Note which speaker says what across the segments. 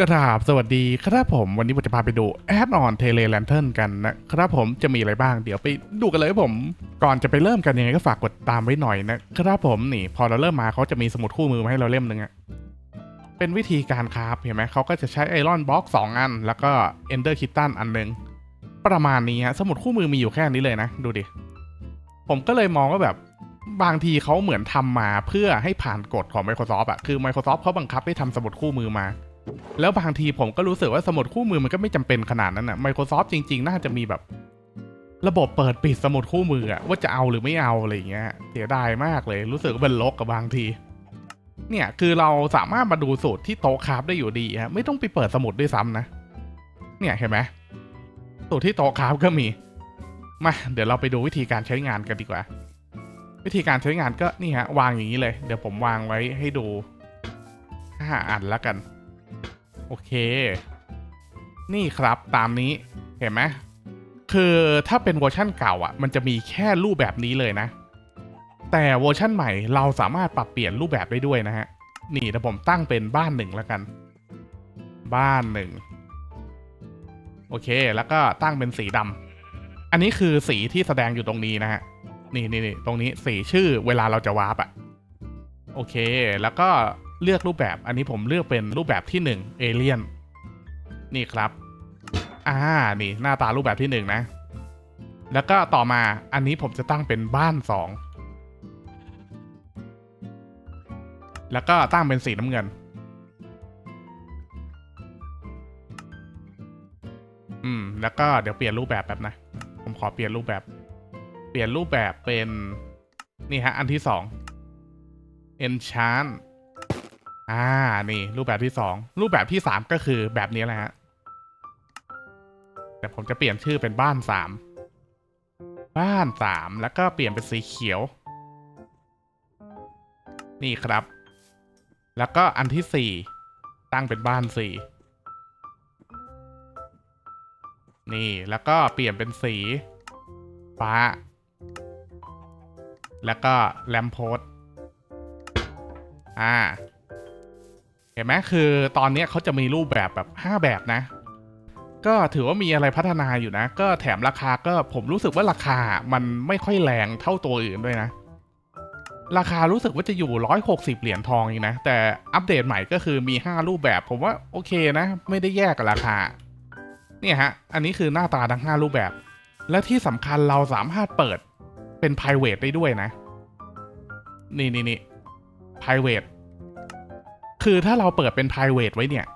Speaker 1: กราบสวัสดีครับผมวันนี้ผมจะพาไปดูแอดออนเทเลแลนเทิร์นกันนะครับผมจะมีอะไรบ้างเดี๋ยวไปดูกันเลยผม ก่อนจะไปเริ่มกันยังไงก็ฝากกดตามไว้หน่อยนะครับผมนี่พอเราเริ่มมาเขาจะมีสมุดคู่มือมาให้เราเล่มหนึ่งอะเป็นวิธีการคราฟเห็นไหมเขาก็จะใช้ไอรอนบล็อกสองอัน แล้วก็เอนเดอร์คิตตันอันหนึ่งประมาณนี้ฮะสมุดคู่มือมีอยู่แค่นี้เลยนะ ดูดิ ผมก็เลยมองว่าแบบบางทีเขาเหมือนทำมาเพื่อให้ผ่านกฎของ Microsoft อะคือ Microsoft เขาบังคับให้ทำสมุดคู่มือมา แล้วบางทีผมก็รู้สึกว่าสมุดคู่มือมันก็ไม่จำเป็นขนาดนั้นอะ Microsoft จริง ๆ น่าจะมีแบบ ระบบเปิดปิดสมุดคู่มืออะว่าจะเอาหรือไม่เอาอะไรเงี้ย เสียดายมากเลย รู้สึกว่าเป็นลกกับบางที เนี่ยคือเราสามารถมาดูสูตรที่โต๊ะคราฟได้อยู่ดีฮะไม่ต้องไปเปิดสมุดด้วยซ้ำนะ เนี่ยเห็นไหมสูตรที่โต๊ะคราฟก็มี มาเดี๋ยวเราไปดูวิธีการใช้งานกันดีกว่า วิธีการใช้งานก็นี่ฮะวางอย่างนี้เลย เดี๋ยวผมวางไว้ให้ดูห้าอันแล้วกัน โอเค นี่ครับตามนี้เห็นไหมคือถ้าเป็นเวอร์ชั่นเก่าอะ มันจะมีแค่รูปแบบนี้เลยนะ แต่เวอร์ชั่นใหม่เราสามารถปรับเปลี่ยนรูปแบบได้ด้วยนะฮะ นี่เดี๋ยวผมตั้งเป็นบ้านหนึ่งแล้วกัน บ้านหนึ่งโอเค แล้วก็ตั้งเป็นสีดำอันนี้คือสีที่แสดงอยู่ตรงนี้นะฮะ นี่นี่นี่ตรงนี้สีชื่อเวลาเราจะวาร์ปอะ โอเค แล้วก็ เลือกรูปแบบ อันนี้ผมเลือกเป็นรูปแบบที่หนึ่งเอเลียนนี่ครับ อ่า นี่หน้าตารูปแบบที่หนึ่งนะ แล้วก็ต่อมาอันนี้ผมจะตั้งเป็นบ้านสองแล้วก็ตั้งเป็นสีน้ำเงิน อืม แล้วก็เดี๋ยวเปลี่ยนรูปแบบแบบนะ ผมขอเปลี่ยนรูปแบบ เปลี่ยนรูปแบบเป็น นี่ฮะ อันที่สอง enchant อ่า นี่ รูปแบบที่สอง รูปแบบที่สามก็คือแบบนี้แหละฮะ แต่ผมจะเปลี่ยนชื่อเป็นบ้านสาม บ้านสาม แล้วก็เปลี่ยนเป็นสีเขียว นี่ครับ แล้วก็อันที่สี่ ตั้งเป็นบ้านสี่ นี่ แล้วก็เปลี่ยนเป็นสี ฟ้า แล้วก็แลมโพสอ่า เห็นไหมคือตอนนี้เขาจะมีรูปแบบแบบ 5 แบบนะ ก็ถือว่ามีอะไรพัฒนาอยู่นะ ก็แถมราคาก็ผมรู้สึกว่าราคามันไม่ค่อยแรงเท่าตัวอื่นด้วยนะ ราคารู้สึกว่าจะอยู่ 160 เหรียญทองเองนะ แต่อัปเดตใหม่ก็คือมี 5 รูปแบบ ผมว่าโอเคนะ ไม่ได้แยกกับราคา เนี่ยฮะ อันนี้คือหน้าตาทั้ง 5 รูปแบบ และที่สำคัญเราสามารถเปิดเป็น private ได้ด้วยนะ นี่นี่นี่ private คือถ้าเราเปิดเป็น private ไว้เนี่ย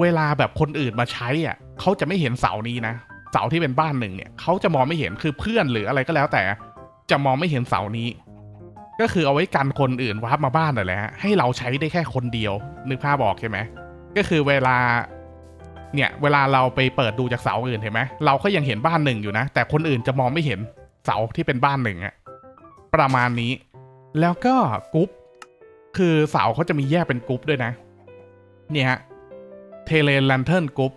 Speaker 1: เวลาแบบคนอื่นมาใช้อะเขาจะไม่เห็นเสานี้นะ เสาที่เป็นบ้านหนึ่งเนี่ยเขาจะมองไม่เห็นคือเพื่อนหรืออะไรก็แล้วแต่ จะมองไม่เห็นเสานี้ ก็คือเอาไว้กันคนอื่นวาร์ปมาบ้านนั่นแหละฮะให้เราใช้ได้แค่คนเดียวนึกภาพบอกใช่ไหมก็คือเวลาเนี่ยเวลาเราไปเปิดดูจากเสาอื่นเห็นไหมเราก็ยังเห็นบ้านหนึ่งอยู่นะ แต่คนอื่นจะมองไม่เห็นเสาที่เป็นบ้านหนึ่งอะประมาณนี้ แล้วก็กรุ๊ป คือเสาเขาจะมีแยกเป็นกรุ๊ปด้วยนะ เนี่ยฮะเทเลแลนเทิร์นกรุ๊ป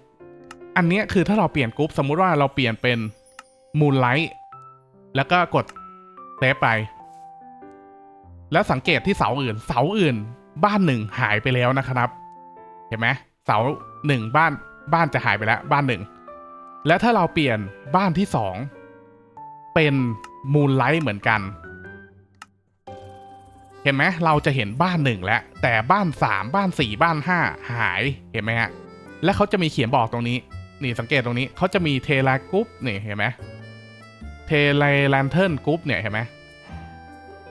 Speaker 1: อันนี้คือถ้าเราเปลี่ยนกรุ๊ปสมมุติว่าเราเปลี่ยนเป็นมูนไลท์แล้วก็กดเซฟไป แล้วสังเกตที่เสาอื่น เสาอื่น บ้านหนึ่งหายไปแล้วนะครับ เห็นไหมเสาหนึ่งบ้านบ้านจะหายไปแล้ว บ้านหนึ่งแล้วถ้าเราเปลี่ยนบ้านที่สองเป็นมูนไลท์เหมือนกัน เห็นไหมเราจะเห็นบ้านหนึ่งแล้ว แต่บ้านสามบ้านสี่บ้านห้าหายเห็นไหมฮะและเขาจะมีเขียนบอกตรงนี้ นี่สังเกตตรงนี้เขาจะมีเทเลกรุ๊ปนี่เห็นไหมเทเลแลนเทิร์นกรุ๊ปเนี่ยเห็นไหม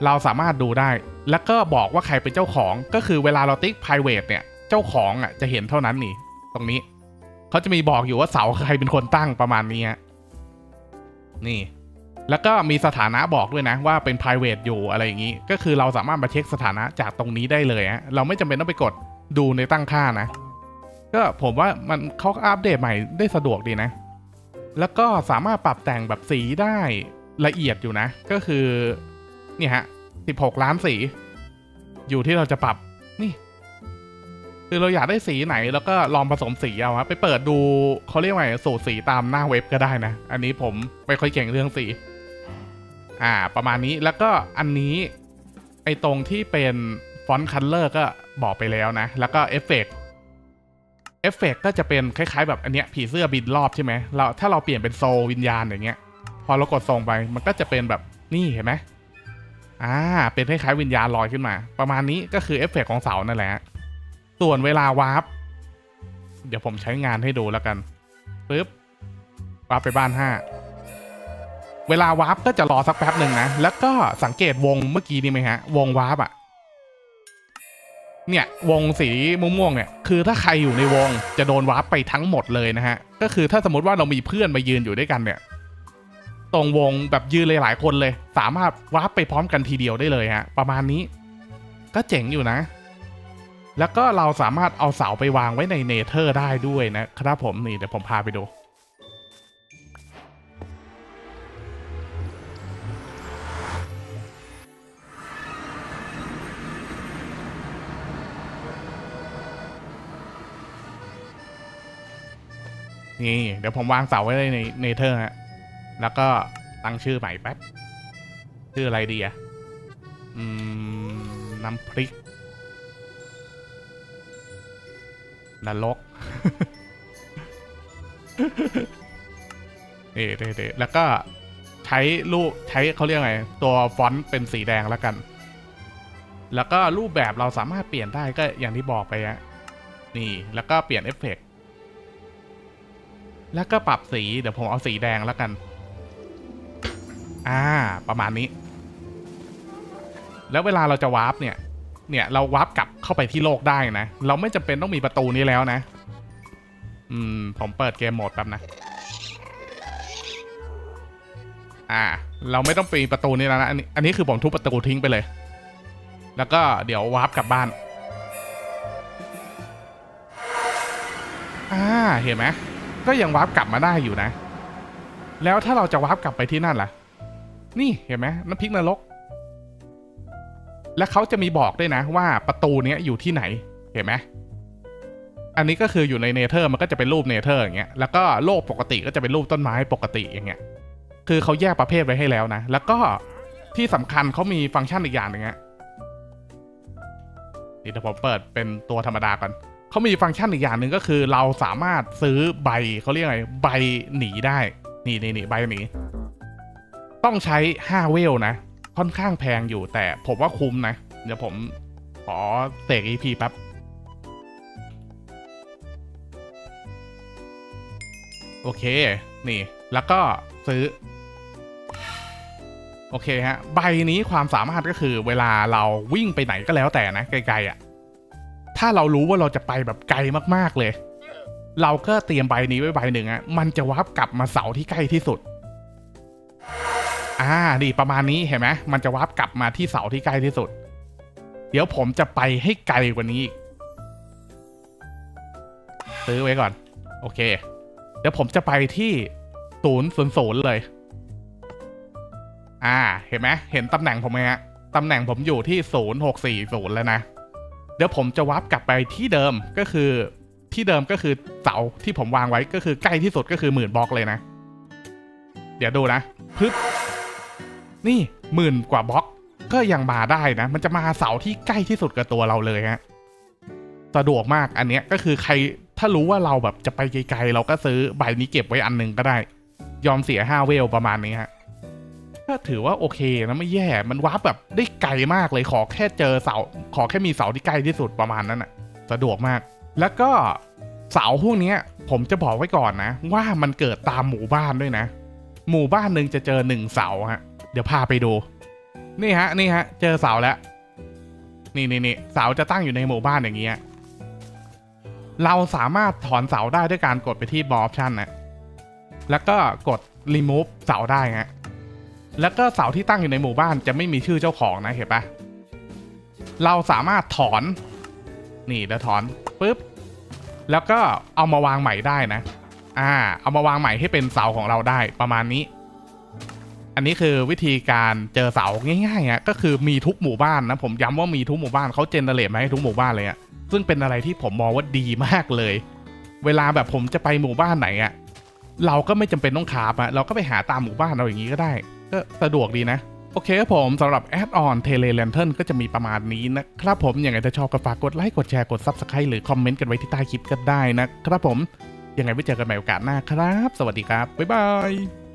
Speaker 1: เราสามารถดูได้ แล้วก็บอกว่าใครเป็นเจ้าของก็คือเวลาเราติ๊ก private เนี่ย เจ้าของอะจะเห็นเท่านั้นนี่ ตรงนี้ เขาจะมีบอกอยู่ว่าเสาใครเป็นคนตั้งประมาณนี้นี่ แล้วก็มีสถานะบอกด้วยนะว่าเป็น private อยู่อะไรอย่างนี้ ก็คือเราสามารถมาเช็คสถานะจากตรงนี้ได้เลยฮะเราไม่จำเป็นต้องไปกดดูในตั้งค่านะ ก็ผมว่ามันเขาอัปเดตใหม่ได้สะดวกดีนะ แล้วก็สามารถปรับแต่งแบบสีได้ละเอียดอยู่นะ ก็คือเนี่ยฮะ16 ล้านสี อยู่ที่เราจะปรับนี่ คือเราอยากได้สีไหน แล้วก็ลองผสมสีเอาฮะไปเปิดดูเขาเรียกว่าสูตรสีตามหน้าเว็บก็ได้นะ อันนี้ผมไม่ค่อยเก่งเรื่องสี อ่า ประมาณนี้แล้วก็อันนี้ไอตรงที่เป็นฟอนต์คัลเลอร์ก็บอกไปแล้วนะ แล้วก็เอฟเฟกต์เอฟเฟกต์ก็จะเป็นคล้ายๆ แบบอันเนี้ยผีเสื้อบินรอบใช่ไหมเราถ้าเราเปลี่ยนเป็นโซลวิญญาณอย่างเงี้ย พอเรากดส่งไปมันก็จะเป็นแบบนี่เห็นไหมอ่า เป็นคล้ายๆวิญญาณลอยขึ้นมา ประมาณนี้ก็คือเอฟเฟกต์ของเสานั่นแหละ ส่วนเวลาวาร์ปเดี๋ยวผมใช้งานให้ดูแล้วกันปึ๊บวาร์ปไปบ้านห้า เวลาวาร์ปก็จะรอสักแป๊บหนึ่งนะ แล้วก็สังเกตวงเมื่อกี้นี่ไหมฮะ วงวาร์ปอะเนี่ยวงสีม่วงๆเนี่ย คือถ้าใครอยู่ในวงจะโดนวาร์ปไปทั้งหมดเลยนะฮะ ก็คือถ้าสมมติว่าเรามีเพื่อนมายืนอยู่ด้วยกันเนี่ย ตรงวงแบบยืนเลยหลายคนเลย สามารถวาร์ปไปพร้อมกันทีเดียวได้เลยฮะ ประมาณนี้ ก็เจ๋งอยู่นะ แล้วก็เราสามารถเอาเสาไปวางไว้ในเนเธอร์ได้ด้วยนะครับผมนี่เดี๋ยวผมพาไปดู นี่เดี๋ยวผมวางเสาไว้ในเนเธอร์ฮะ แล้วก็ตั้งชื่อใหม่แป๊บ ชื่ออะไรดีอะอืม น้ำพริกนรกเอเดเดแล้วก็ใช้รูปใช้เขาเรียกไง ตัวฟอนต์เป็นสีแดงแล้วกัน แล้วก็รูปแบบเราสามารถเปลี่ยนได้ก็อย่างที่บอกไปอะนี่ แล้วก็เปลี่ยนเอฟเฟกต์ แล้วก็ปรับสีเดี๋ยวผมเอาสีแดงแล้วกัน อ่า ประมาณนี้ แล้วเวลาเราจะวาร์ปเนี่ย เนี่ยเราวาร์ปกลับเข้าไปที่โลกได้นะ เราไม่จำเป็นต้องมีประตูนี้แล้วนะ อืม ผมเปิดเกมโหมดแป๊บนะ อ่า เราไม่ต้องปีประตูนี้แล้วนะอันนี้อันนี้คือผมทุบประตูทิ้งไปเลย แล้วก็เดี๋ยววาร์ปกลับบ้าน อ่า เห็นไหม ก็ยังวาร์ปกลับมาได้อยู่นะ แล้วถ้าเราจะวาร์ปกลับไปที่นั่นล่ะ นี่เห็นไหมน้ำพริกนรก และเขาจะมีบอกด้วยนะว่าประตูเนี้ยอยู่ที่ไหนเห็นไหมอันนี้ก็คืออยู่ในเนเธอร์มันก็จะเป็นรูปเนเธอร์อย่างเงี้ยแล้วก็โลกปกติก็จะเป็นรูปต้นไม้ปกติอย่างเงี้ยคือเขาแยกประเภทไว้ให้แล้วนะ แล้วก็ที่สำคัญเขามีฟังก์ชันอีกอย่างหนึ่งฮะเดี๋ยวผมเปิดเป็นตัวธรรมดาก่อน เขามีฟังก์ชันอีกอย่างหนึ่งก็คือ เราสามารถซื้อใบเขาเรียกไงใบหนีได้ นี่นี่นี่ใบหนี ต้องใช้5เวลนะ ค่อนข้างแพงอยู่แต่ผมว่าคุ้มนะ เดี๋ยวผมขอเตก EP แป๊บโอเค นี่ แล้วก็ซื้อ โอเคฮะ ใบนี้ความสามารถก็คือเวลาเราวิ่งไปไหนก็แล้วแต่นะ ไกลๆอะ่ะ ถ้าเรารู้ว่าเราจะไปแบบไกลมากๆเลย เราก็เตรียมใบนี้ไว้ใบหนึ่งอะมันจะวับกลับมาเสาที่ใกล้ที่สุด อ่านี่ประมาณนี้เห็นไหมมันจะวับกลับมาที่เสาที่ใกล้ที่สุด เดี๋ยวผมจะไปให้ไกลกว่านี้อีกซื้อไว้ก่อน โอเค เดี๋ยวผมจะไปที่ศูนย์ศูนย์ศูนย์เลย อ่า เห็นไหมเห็นตำแหน่งผมไหมฮะตำแหน่งผมอยู่ที่ศูนย์หกสี่ศูนย์แล้วนะ เดี๋ยวผมจะวับกลับไปที่เดิมก็คือที่เดิมก็คือเสาที่ผมวางไว้ก็คือใกล้ที่สุดก็คือหมื่นบล็อกเลยนะ เดี๋ยวดูนะพึบนี่หมื่นกว่าบล็อกก็ยังมาได้นะ มันจะมาเสาที่ใกล้ที่สุดกับตัวเราเลยฮะสะดวกมากอันเนี้ยก็คือใครถ้ารู้ว่าเราแบบจะไปไกลๆ เราก็ซื้อใบนี้เก็บไว้อันหนึ่งก็ได้ ยอมเสียห้าเวลประมาณนี้ฮะ ก็ถือว่าโอเคนะไม่แย่มันวาร์ปแบบได้ไกลมากเลยขอแค่เจอเสา ขอแค่มีเสาที่ใกล้ที่สุดประมาณนั้นอะสะดวกมาก แล้วก็เสาพวกนี้ผมจะบอกไว้ก่อนนะ ว่ามันเกิดตามหมู่บ้านด้วยนะ หมู่บ้านหนึ่งจะเจอหนึ่งเสาฮะ เดี๋ยวพาไปดู นี่ฮะ นี่ฮะ เจอเสาแล้ว นี่นี่นี่เสาจะตั้งอยู่ในหมู่บ้านอย่างเงี้ยเราสามารถถอนเสาได้ด้วยการกดไปที่บออปชั่นนะแล้วก็กด remove เสาได้ฮะ แล้วก็เสาที่ตั้งอยู่ในหมู่บ้านจะไม่มีชื่อเจ้าของนะเห็นปะเราสามารถถอน นี่เดี๋ยวถอนปุ๊บ แล้วก็เอามาวางใหม่ได้นะ อ่า เอามาวางใหม่ให้เป็นเสาของเราได้ประมาณนี้ อันนี้คือวิธีการเจอเสาง่ายๆอะก็คือมีทุกหมู่บ้านนะ ผมย้ำว่ามีทุกหมู่บ้านเขาเจนเนเรตมาให้ทุกหมู่บ้านเลยอะซึ่งเป็นอะไรที่ผมมองว่าดีมากเลย เวลาแบบผมจะไปหมู่บ้านไหนอะเราก็ไม่จำเป็นต้องคาบอะเราก็ไปหาตามหมู่บ้านเราอย่างนี้ก็ได้ ก็สะดวกดีนะ โอเคครับผมสำหรับแอดออนเทเลเลนเทิลก็จะมีประมาณนี้นะครับผมยังไงถ้าชอบก็ฝากกดไลค์กดแชร์กด Subscribe หรือคอมเมนต์กันไว้ที่ใต้คลิปก็ได้นะครับผมยังไงไว้เจอกันใหม่โอกาสหน้าครับ สวัสดีครับ บ๊ายบาย